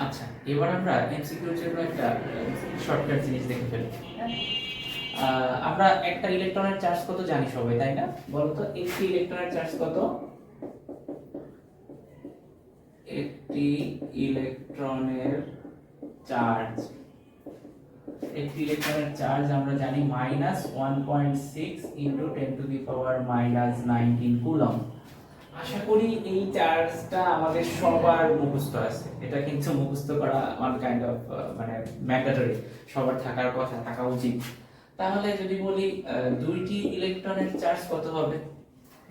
আচ্ছা এবার আমরা এমসিকিউর জন্য একটা শর্টকাট জিনিস দেখে আমরা একটা ইলেকট্রনের চার্জ কত জানি সবাই, তাই না? একটি ইলেকট্রনের চার্জ কত? একটি ইলেকট্রনের চার্জ একটি ইলেকট্রনের চার্জ আমরা জানি minus one point six into ten to the power minus nineteen coulomb আশা করি এই চার্জটা আমাদের সবার মুখস্থ আছে। এটা কিন্তু মুখস্থ করা ওয়ান কাইন্ড অফ মানে ম্যান্ডেটরি সবার থাকার কথা, থাকা উচিত। তাহলে যদি বলি দুইটি ইলেকট্রনের চার্জ কত হবে?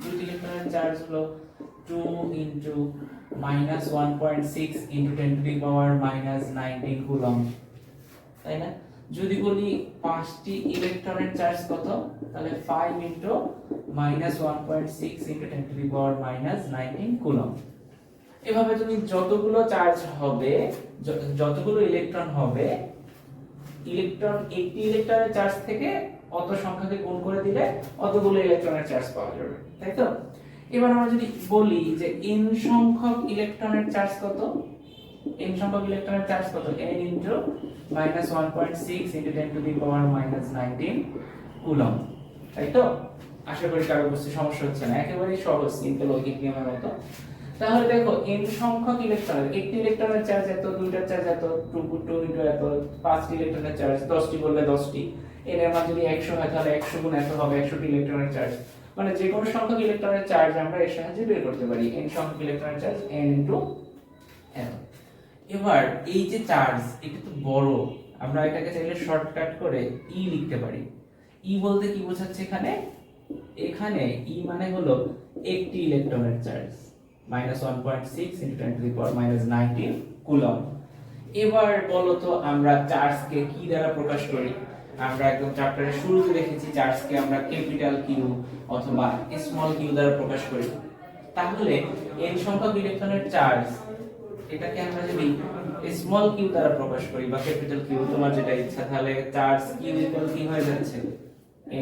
দুইটি ইলেকট্রনের চার্জ হলো two into minus one point six into ten to the power minus nineteen coulomb তাই না? যদি বলি পাঁচটি ইলেকট্রনের চার্জ কত, তাহলে five into minus one point six into ten to power minus nineteen coulomb এভাবে তুমি যতগুলো চার্জ হবে যতগুলো ইলেকট্রন হবে ইলেকট্রন একটি ইলেকট্রনের চার্জ থেকে অত সংখ্যাকে গুণ করে দিলে অতগুলো ইলেকট্রনের চার্জ পাওয়া যাবে, তাই তো? এবার আমরা যদি বলি যে n সংখ্যক ইলেকট্রনের চার্জ কত n সংখ্যক ইলেকট্রনের চার্জ কত? n into minus one point six into ten to the power minus nineteen coulomb তাই তো? আশা করি কারও বুঝতে সমস্যা হচ্ছে না। একেবারেই সহজ সিম্পল ঐকিক নিয়মের মতো। তাহলে দেখো, n সংখ্যক ইলেকট্রন একটি ইলেকট্রনের চার্জ এত, দুইটার চার্জ এত টু টু ইন্টু এত, পাঁচটি ইলেকট্রনের চার্জ দশটি বললে দশটি। এর মান যদি একশো হয়, তাহলে একশো গুণ এত হবে একশোটি ইলেকট্রনের চার্জ মানে যে কোনো সংখ্যক ইলেকট্রনের চার্জ আমরা এর সাহায্যে বের করতে পারি। n সংখ্যক ইলেকট্রনের চার্জ n ইনটু n এবার এই যে চার্জ এটা তো বড়। আমরা এটাকে চাইলে শর্টকাট করে ই লিখতে পারি। ই বলতে কি বোঝাচ্ছে এখানে? এখানে ই মানে হলো একটি ইলেকট্রনের charge minus one point six into ten to the power minus nineteen coulomb এবার বলো তো, আমরা চার্জকে কি দ্বারা প্রকাশ করি? আমরা একদম চ্যাপ্টারের শুরুতে দেখেছি চার্জকে আমরা ক্যাপিটাল কিউ অথবা স্মল কিউ দ্বারা প্রকাশ করি। তাহলে এন সংখ্যক ইলেকট্রনের চার্জ এটাকে আমরা যদি স্মল কিউ দ্বারা প্রকাশ করি বা ক্যাপিটাল কিউ তোমার যেটা ইচ্ছা, তাহলে চার্জ কিউ ইকুয়াল কি হয়ে যাচ্ছে?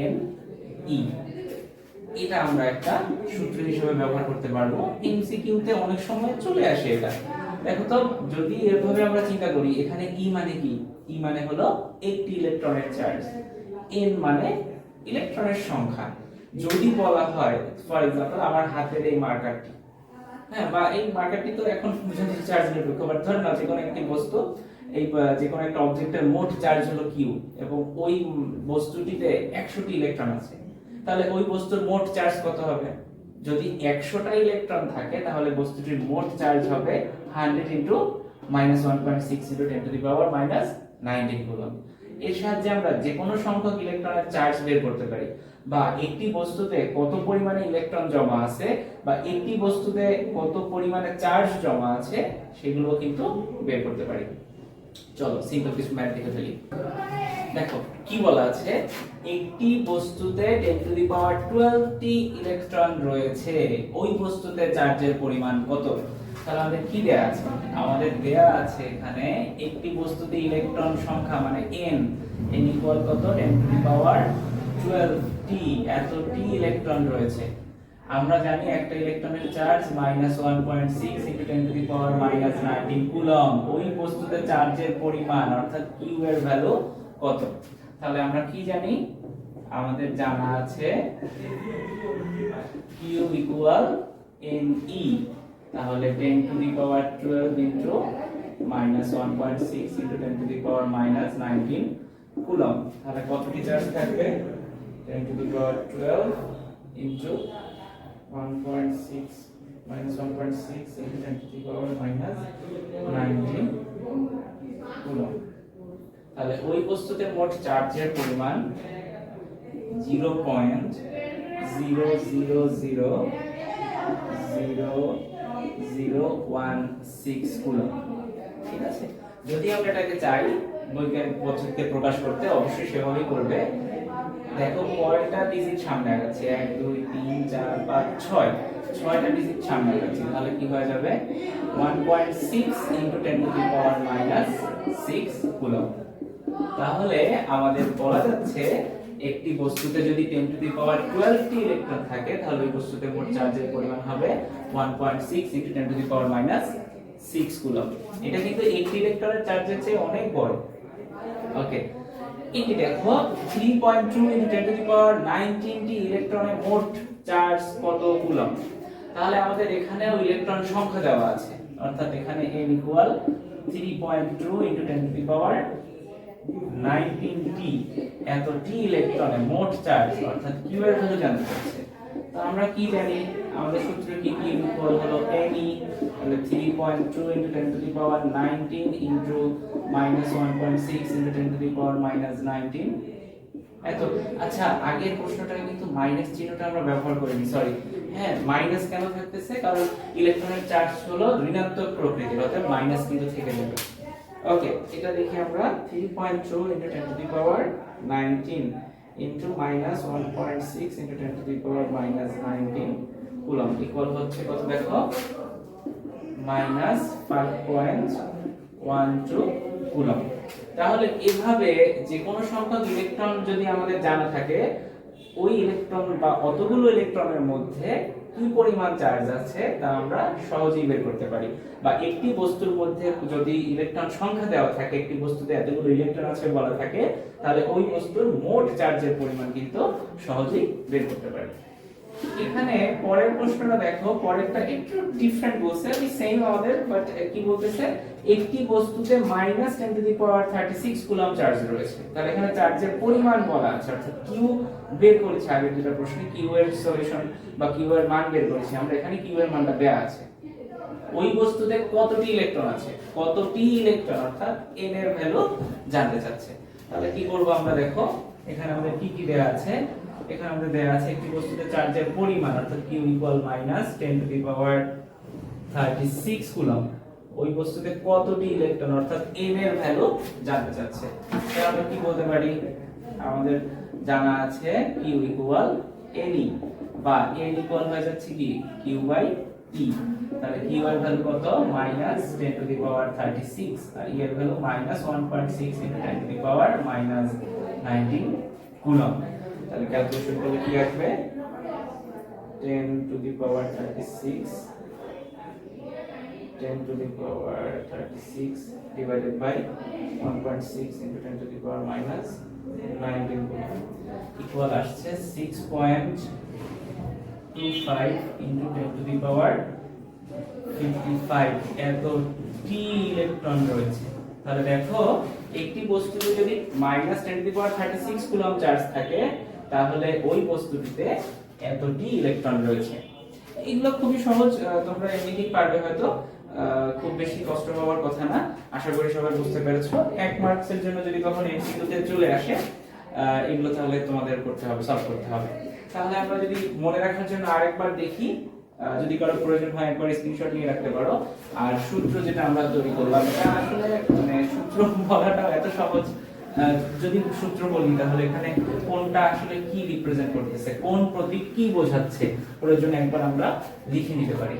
এন ই এটা আমরা একটা সূত্র হিসেবে ব্যবহার করতে পারব। এমসিকিউতে অনেক সময় চলে আসে এটা। দেখো তো, যদি এভাবে আমরা চিন্তা করি, এখানে ই মানে কি? ই মানে হলো একটি ইলেকট্রনের চার্জ এন মানে ইলেকট্রনের সংখ্যা। যদি বলা হয় ফর এক্সাম্পল আমার হাতের এই মার্কারটি হ্যাঁ বা এই মার্কারটি তো এখন চার্জ নিরপেক্ষ বাট ধর না যে কোনো একটি বস্তু, এই, বা- যে কোনো একটা অবজেক্টের মোট চার্জ হলো কিউ এবং ওই বস্তুটিতে একশোটি ইলেকট্রন আছে। তাহলে ওই বস্তুর মোট চার্জ কত হবে? যদি একশোটা ইলেকট্রন থাকে, তাহলে বস্তুটির মোট চার্জ হবে hundred into minus one point six into ten to the power minus nineteen coulomb এর সাহায্যে আমরা যে কোনো সংখ্যক ইলেকট্রনের চার্জ বের করতে পারি। বা একটি বস্তুতে কত পরিমাণে ইলেকট্রন জমা আছে বা একটি বস্তুতে কত পরিমাণে চার্জ জমা আছে, সেগুলো কিন্তু বের করতে পারি। চলো সিম্পল কিছু ম্যাথ দেখে ফেলি দেখো, কি বলা আছে? একটি বস্তুতে 10 to the power 12 T electron রয়েছে। ওই বস্তুতে চার্জের পরিমাণ কত? তাহলে আমাদের কি দেয়া আছে? আমাদের দেয়া আছে এখানে একটি বস্তুতে ইলেকট্রন সংখ্যা মানে n n ইকুয়াল কত? 10 টু দি পাওয়ার 12 টি এত টি ইলেকট্রন রয়েছে। আমরা জানি একটা ইলেকট্রনের charge minus one point six into ten to the power minus nineteen coulomb ওই বস্তুতে চার্জের পরিমাণ, অর্থাৎ কিউ এর ভ্যালু কত? তাহলে আমরা কি জানি? আমাদের জানা আছে কিউ ইকুয়াল এন ই তাহলে ten to the power twelve into minus one point six into ten to the power minus nineteen coulomb তাহলে কতটি চার্জ থাকবে? Ten to the power twelve into 1.6 minus 1.6 into 10 to the power minus 19 coulomb তাহলে ওই বস্তুতে মোট চার্জের পরিমাণ 0.0000016 coulomb ঠিক আছে? যদি আমরা এটাকে চাই বৈজ্ঞানিক পদ্ধতিতে প্রকাশ করতে, অবশ্যই সেভাবেই করবে। দেখো, কয়টা ডিজিট সামনে এক, দুই, তিন, চার, পাঁচ, ছয়। ছয়টা ডিজিট সামনে তাহলে কি হয়ে যাবে? One point six into ten to power minus six coulomb তাহলে আমাদের বলা যাচ্ছে একটি বস্তুতে যদি ten to the power twelve T electron থাকে, তাহলে ওই বস্তুতে মোট চার্জের পরিমাণ হবে one point six into ten to the power minus six coulomb এটা কিন্তু একটি ইলেকট্রনের চার্জের চেয়ে অনেক বড়। ওকে এটি দেখো 3.2 ইনটু 10 টু দি পাওয়ার 19 টি ইলেকট্রনের মোট চার্জ কত কুলম তাহলে আমাদের এখানেও ইলেকট্রন সংখ্যা দেওয়া আছে। অর্থাৎ এখানে n equal 3.2 into 10 to the power 19 টি, এত টি ইলেকট্রনের মোট চার্জ, অর্থাৎ q এর ভ্যালু জানতে তো আমরা কি জানি? আমাদের সূত্র কি কি ইকুয়াল হলো? Ne তাহলে 3.2 into 10 to the power 19 into minus 1.6 into 10 to the power minus 19 এত আচ্ছা আগের প্রশ্নটায় কিন্তু মাইনাস চিহ্নটা আমরা ব্যবহার করিনি সরি হ্যাঁ মাইনাস কেন থাকতেছে? কারণ ইলেকট্রনের চার্জ হলো ঋণাত্মক প্রকৃতির, অর্থাৎ মাইনাস কিন্তু থেকে যাবে। ওকে এটা দেখি আমরা 3.2 into 10 to the power 19 into minus 1.6 into 10 to the power minus 19 coulomb equal হচ্ছে কত দেখো? মাইনাস 5.12 কুলম তাহলে এভাবে যে কোনো সংখ্যক ইলেকট্রন যদি আমাদের জানা থাকে, ওই ইলেকট্রন বা অতগুলো ইলেকট্রনের মধ্যে কি পরিমাণ চার্জ আছে তা আমরা সহজেই বের করতে পারি। বা একটি বস্তুর মধ্যে যদি ইলেকট্রন সংখ্যা দেওয়া থাকে, একটি বস্তুতে এতগুলো ইলেকট্রন আছে বলা থাকে, তাহলে ওই বস্তুর মোট চার্জের পরিমাণ কিন্তু সহজেই বের করতে পারি। এখানে পরের প্রশ্নটা দেখো, পরেরটা একটু ডিফারেন্ট বলছে, আমি সেম আমাদের বাট কি বলতেছে? একটি বস্তুতে minus ten to the power thirty six coulomb charge রয়েছে। তাহলে এখানে চার্জের পরিমাণ বলা আছে, অর্থাৎ কিউ বের করেছে। আগের দুটো প্রশ্নে কিউ এর সলিউশন বা কিউ এর মান বের করেছি। আমরা এখানে কিউ এর মানটা দেয়া আছে। ওই বস্তুতে কতটি ইলেকট্রন আছে? কতটি ইলেকট্রন অর্থাৎ এন এর ভ্যালু জানতে চাচ্ছে। তাহলে কি করব আমরা দেখো? এখানে আমাদের কি কি দেয়া আছে? এখানে আমাদের দেয়া আছে একটি বস্তুতে চার্জের পরিমাণ, অর্থাৎ q equal minus 10 to the power 36 coulomb ওই বস্তুতে কতটি ইলেকট্রন অর্থাৎ n এর ভ্যালু জানতে চাচ্ছে। তাহলে আমরা কি বলতে পারি? আমাদের জানা আছে q ইকুয়াল ne বা n ইকুয়াল হয়ে যাচ্ছে কি? Q বাই e তাহলে q এর ভ্যালু কত? মাইনাস 10 টু দি পাওয়ার 36 আর e এর value minus 1.6 into 10 to the power minus 19 coulomb তাহলে ক্যালকুলেশন করলে কি আসবে? 10 to the power 36 10 to the power 36 divided by 1.6 into 10 to the power minus 19 equal আসছে 6.25 into 10 to the power 55 এত টি electron রয়েছে। তাহলে দেখো, একটি বস্তুতে যদি minus ten to power thirty six coulomb charge থাকে তাহলে ওই বস্তুটিতে এতটি ইলেকট্রন রয়েছে। এগুলো খুবই সহজ তোমরা এমনিতেই পারবে হয়তো। খুব বেশি কষ্ট হওয়ার কথা না। আশা করি সবাই বুঝতে পেরেছ। এক মার্কসের জন্য যদি কখন এমসিকিউতে চলে আসে এগুলো তাহলে তোমাদের করতে হবে সলভ করতে হবে। তাহলে আমরা যদি মনে রাখার জন্য আরেকবার দেখি যদি কারও প্রয়োজন হয় একবার স্ক্রিনশট নিয়ে রাখতে পারো। আর সূত্র যেটা আমরা তৈরি করলাম, এটা আসলে মানে সূত্র বলাটা এত সহজ যদি সূত্র বলি, তাহলে এখানে কোনটা আসলে কি রিপ্রেজেন্ট করতেছে? কোন প্রতীক কি বোঝাচ্ছে? প্রয়োজনে একবার আমরা লিখে নিতে পারি।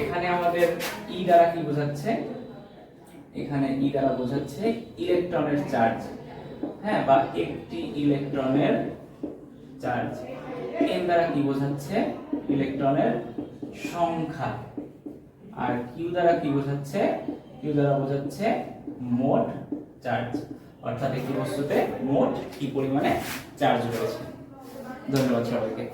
এখানে আমাদের ই দ্বারা কি বোঝাচ্ছে? এখানে ই দ্বারা বোঝাচ্ছে ইলেকট্রনের চার্জ হ্যাঁ বা একটি ইলেকট্রনের চার্জ এন দ্বারা কি বোঝাচ্ছে? ইলেকট্রনের সংখ্যা। আর কিউ দ্বারা কি বোঝাচ্ছে? কিউ দ্বারা বোঝাচ্ছে মোট চার্জ অর্থাৎ একটি বস্তুতে মোট কি পরিমাণে চার্জ রয়েছে? ধন্যবাদ সবাইকে।